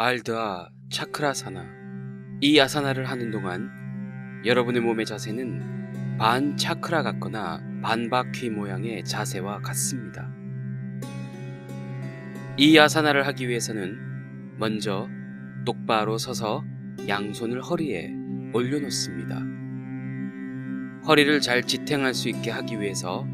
알드아 차크라사나 이 아사나를 하는 동안 여러분의 몸의 자세는 반 차크라 같거나 반바퀴 모양의 자세와 같습니다. 이 아사나를 하기 위해서는 먼저 똑바로 서서 양손을 허리에 올려놓습니다. 허리를 잘 지탱할 수 있게 하기 위해서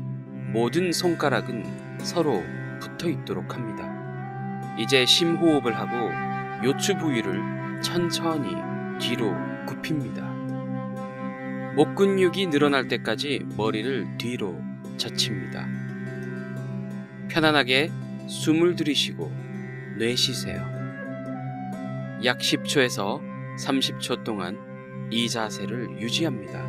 모든 손가락은 서로 붙어 있도록 합니다. 이제 심호흡을 하고 요추 부위를 천천히 뒤로 굽힙니다. 목 근육이 늘어날 때까지 머리를 뒤로 젖힙니다. 편안하게 숨을 들이쉬고 내쉬세요. 약 10초에서 30초 동안 이 자세를 유지합니다.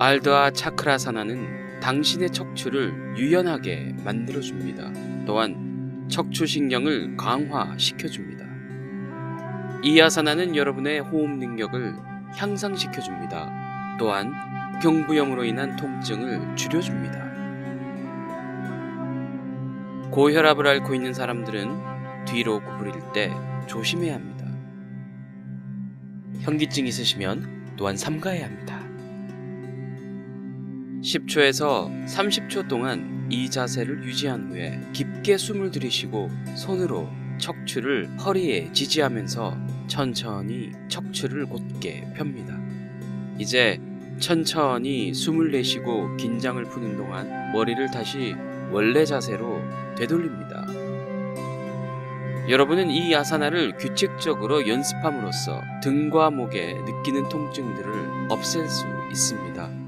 알드아 차크라사나는 당신의 척추를 유연하게 만들어줍니다. 또한 척추신경을 강화시켜줍니다. 이 아사나는 여러분의 호흡 능력을 향상시켜줍니다. 또한 경부염으로 인한 통증을 줄여줍니다. 고혈압을 앓고 있는 사람들은 뒤로 구부릴 때 조심해야 합니다. 현기증 있으시면 또한 삼가해야 합니다. 10초에서 30초 동안 이 자세를 유지한 후에 깊게 숨을 들이쉬고 손으로 척추를 허리에 지지하면서 천천히 척추를 곧게 펴니다. 이제 천천히 숨을 내쉬고 긴장을 푸는 동안 머리를 다시 원래 자세로 되돌립니다. 여러분은 이 아사나를 규칙적으로 연습함으로써 등과 목에 느끼는 통증들을 없앨 수 있습니다.